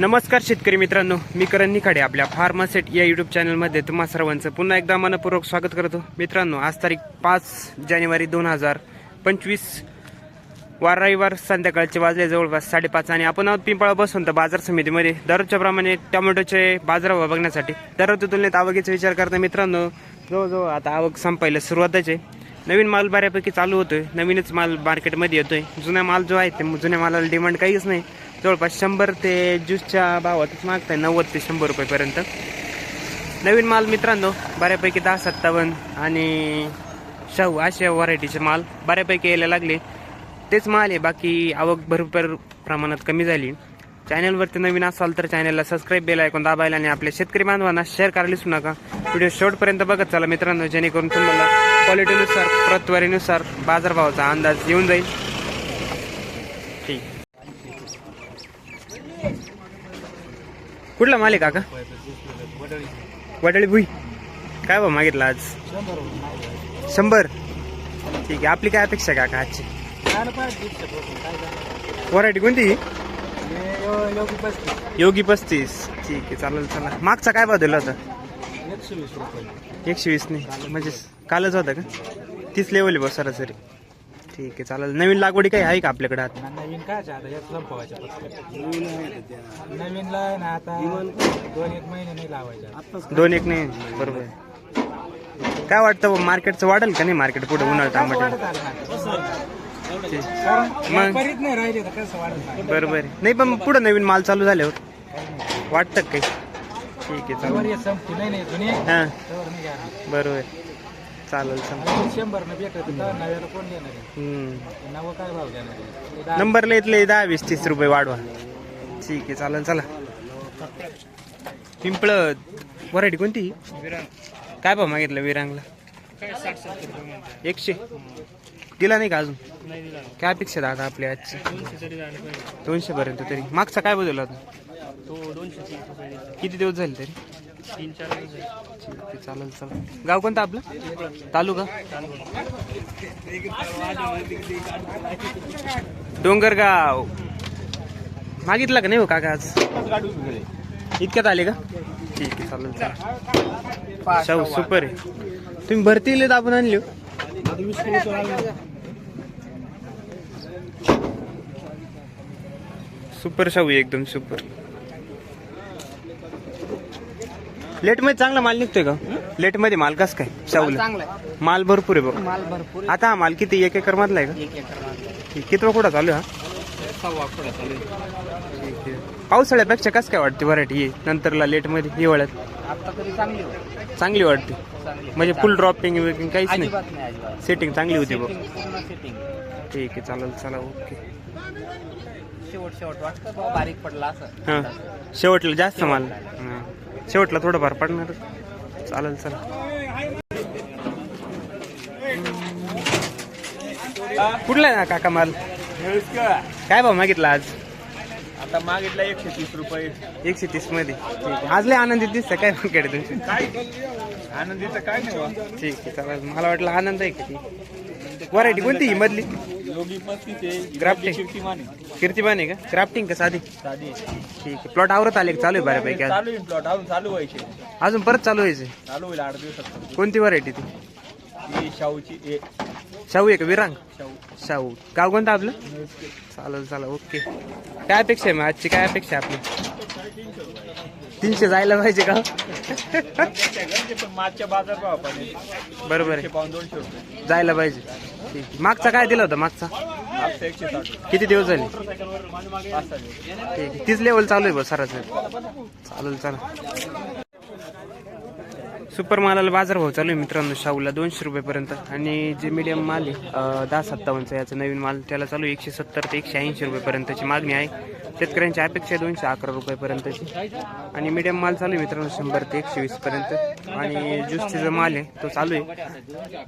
नमस्कार शेतकरी मित्रांनो मी करण निखाडे आपल्या फार्मासेट या युट्यूब चॅनलमध्ये तुम्हा सर्वांचं पुन्हा एकदा मनपूर्वक स्वागत करतो. मित्रांनो आज तारीख पाच जानेवारी दोन हजार पंचवीस. वार रविवार संध्याकाळचे वाजले जवळपास साडेपाच आणि आपण आहोत पिंपळा बसून तर बाजार समितीमध्ये. दररोजच्या प्रमाणे टोमॅटोचे बाजारभाव बघण्यासाठी. दररोजच्या तुलनेत आवकीचा विचार करता मित्रांनो जवळजवळ आता आवक संपायला सुरुवातच आहे. नवीन माल बऱ्यापैकी चालू होतोय. नवीनच माल मार्केटमध्ये येतोय. जुना माल जो आहे ते जुन्या मालाला डिमांड काहीच नाही. जवळपास शंभर ते ज्यूसच्या भावातच मागताय नव्वद ते शंभर रुपयेपर्यंत. नवीन माल मित्रांनो बऱ्यापैकी दहा सत्तावन्न आणि शाहू अशा व्हरायटीचे माल बऱ्यापैकी यायला लागले. तेच माल आहे बाकी आवक भरपूर प्रमाणात कमी झाली. चॅनलवरती नवीन असाल तर चॅनलला सबस्क्राईब बेल ऐकून दाबायला आणि आपल्या शेतकरी बांधवांना शेअर करायला विसरू नका. व्हिडिओ शेवटपर्यंत बघत चला मित्रांनो जेणेकरून तुम्हाला क्वालिटीनुसार प्रतवारीनुसार बाजारभावाचा अंदाज येऊन जाईल. कुठला माल आहे काका? वडळी भुई. काय बा मागितला आज? शंभर. ठीक आहे. आपली काय अपेक्षा आहे काका आजची? व्हरायटी कोणती योगी पस्तीस. ठीक आहे चालेल चला. मागचा काय बदल होता? एकशे वीस एकशे नाही. म्हणजे कालच होता का? तीस लेवल आहे बस सरासरी. ठीक आहे चालेल. नवीन लागवडी काही आहे का आपल्याकडे आता? नवीन काय आता? एक संपवायचं फक्त. नवीनला आहे ना आता दोन एक महिने नाही लावायचे दोन एक नाही? बरोबर. आहे. काय वाटतं मार्केटचं वाढेल का नाही मार्केट पुढे उन्हाळा टमाटे वाढत आलं ना ठीक. कारण मग? व्यापारीच नाही राहिले तर कसं वाढत नाही बरोबर आहे. नाही पण पुढे नवीन माल चालू झाल्यावर वाटतं का काही? ठीक आहे तवर चालेल हे संपती. नाही नाही जुने. हां. तवर नाही घ्या. बरोबर. आहे. चालेल शंभर न भेटत तर नव्याला कोण देणार आहे? हम्म. नवं काय भाव देणार आहे? ते दहा- नंबरला इथले दहा वीस तीस रुपये वाढवा. ठीक आहे चालेल चला. पिंपळ व्हरायटी कोणती? काय भाव मागितलं विरांगला? एकशे. दिला नाही का अजून? काय अपेक्षा दादा आपल्या आजची? दोनशे पर्यंत तरी. मागचा काय बदल होता? किती दिवस झाले तरी? चालेल चालेल. गाव कोणतं आपलं? तालुका? डोंगरगाव. मागितला का नाही हो काका आज? इतक्यात आले का? ठीक आहे चालेल चालेल. शाहू सुपर आहे. तुम्ही भरती दाबून आणले हो? सुपर शाहू आहे एकदम सुपर लेटमध्ये चांगला माल निघतोय का? लेटमध्ये माल कस काय? शाहूला? चांगला आहे. माल भरपूर आहे बघ. माल भरपूर आता हा माल किती एक एकर मधला आहे एक एकर का किती कुठं चालू आहे हा? सव्वा चालू आहे? पावसाळ्यापेक्षा कसं काय वाटते व्हरायटी नंतरला लेटमध्ये हिवाळ्यात? आता तरी चांगली होती. चांगली वाटते. चांगली. म्हणजे फुल ड्रॉपिंग वगैरे काहीच नाही. अजिबात नाही अजिबात. सेटिंग चांगली होती बघ. Setting, पूर्ण सेटिंग ठीक आहे चालेल चला ओके. शेवट शेवट वाटतं बाबा बारीक पडला असं. हां. शेवटला जास्त माल. हां. शेवटला थोडंफार पडणार. चालेल चला. कुठला ना काका माल? काय भाव मागितला आज? आता मागितला एकशे तीस रुपये. एकशे तीसमध्ये. आज लय आनंदित दिसतं काय मार्केट तुमची? काय? आनंदीचं काय नाही. ठीक आहे चालेल. मला वाटलं आनंद आहे किती व्हरायटी कोणती ही मधली? पस्तीस आहे. Grafting. का? क्राफ्टिंग का साधी? साधी ठीक आहे. प्लॉट आवरत आले का? चालू आहे बऱ्यापैकी आज. चालू आहे प्लॉट अजून चालू व्हायचे. अजून परत चालू व्हायचे? चालू होईल आठ दिवसात. कोणती व्हरायटी ती? ही शाहूची ए. शाहू आहे का? विरांग? शाहू. शाहू. गाव कोणतं आपलं? चालेल चालेल. ओके. काय अपेक्षा आहे मग? आजची काय अपेक्षा आहे आपली? तीनशे जायला पाहिजे का? पण मागच्या बाजार भाव बरोबर आहे. पाऊन दोनशे रुपये. जायला पाहिजे. ठीक मागचा काय दिला होता? मागचा? मागचं एकशे साठ. किती दिवस झाले? पाच सहा दिवस. ठीक आहे. तीच लेवल चालू आहे बस सरासरी. चालेल चला. सुपर मालाला बाजारभाव चालू आहे मित्रांनो शाहूला दोनशे रुपयेपर्यंत. आणि जे मीडियम माल आहे अं, दहा सत्तावन्नचा याचा नवीन माल त्याला चालू आहे एकशे सत्तर ते एकशे ऐंशी रुपयेपर्यंतची मागणी आहे. शेतकऱ्यांची अपेक्षा दोनशे अकरा रुपयेपर्यंतची. आणि मीडियम माल चालू आहे मित्रांनो शंभर ते एकशे वीसपर्यंत आणि ज्यूसचा जो माल आहे तो चालू आहे.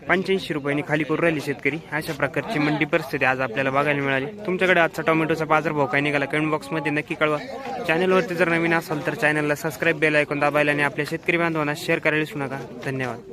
पंच्याऐंशी रुपयांनी खाली करू राहिली शेतकरी. अशा प्रकारची मंडी परिस्थिती आज आपल्याला बघायला मिळाली. तुमच्याकडे आजचा टोमॅटोचा बाजारभाव काय निघाला? कमेंट बॉक्समध्ये नक्की कळवा. चॅनलवरती जर नवीन असाल तर चॅनलला सबस्क्राईब बेल ऐकून दाबायला आणि आपल्या शेतकरी बांधवांना शेअर करायला विसरू नका. धन्यवाद.